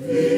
Amen.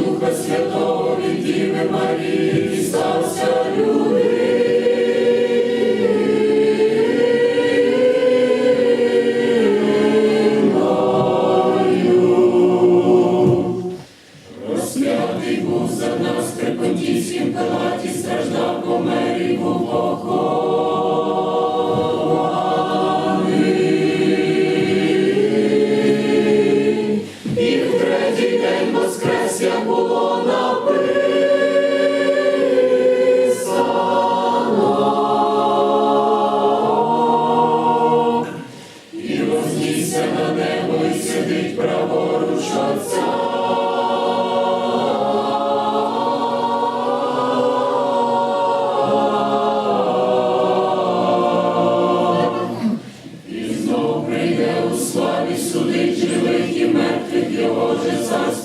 Ти був за нас в понтійськім палаті, страждав помер і був охо. славі судить живих і мертвих, його же царство.